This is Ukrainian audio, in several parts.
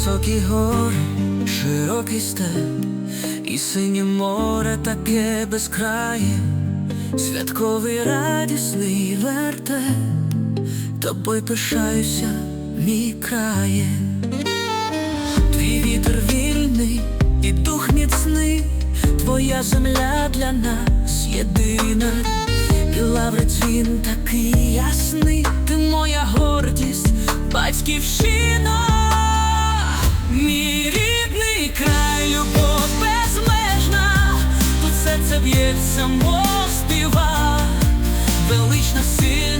Високі гори, широкий степ, і синє море таке безкрає, святковий радісний вертеп, тобою пишаюся, мій крає. Вітер вільний і дух міцний, твоя земля для нас єдина, і лаври дзвін такий ясний, ти моя гордість, батьківщина, мій рідний край, любов безмежна, тут серце б'ється, мов співа, велична, сильна,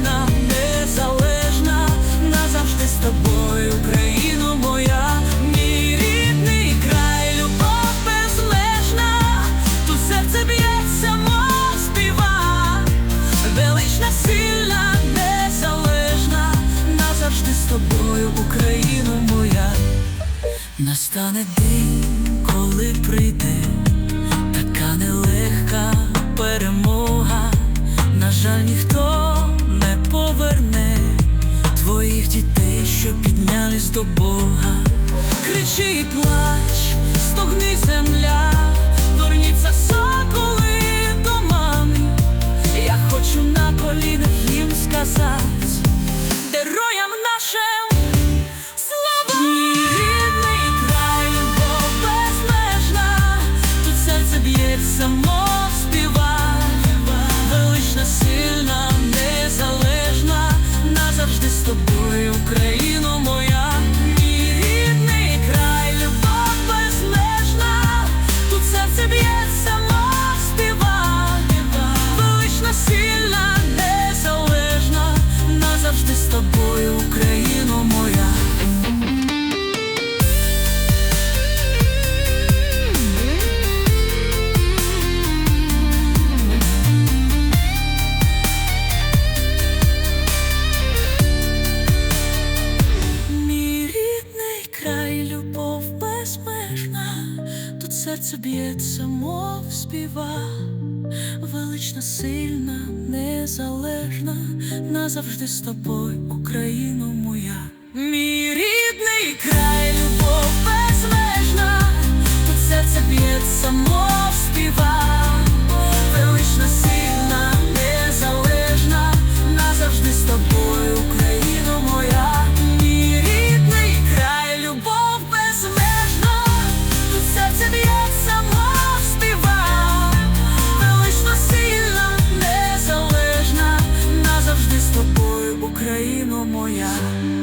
Настане день, коли прийде така нелегка перемога, на жаль, ніхто не поверне твоїх дітей, що піднялись до Бога. Кричи і плач, стогни земля, верніться соколи до мами. Я хочу на колінах їм сказати, героям нашим велична, серце б'ється, мов співа, велична, сильна, незалежна, назавжди з тобою, Україно моя. Мій рідний край, Україно моя.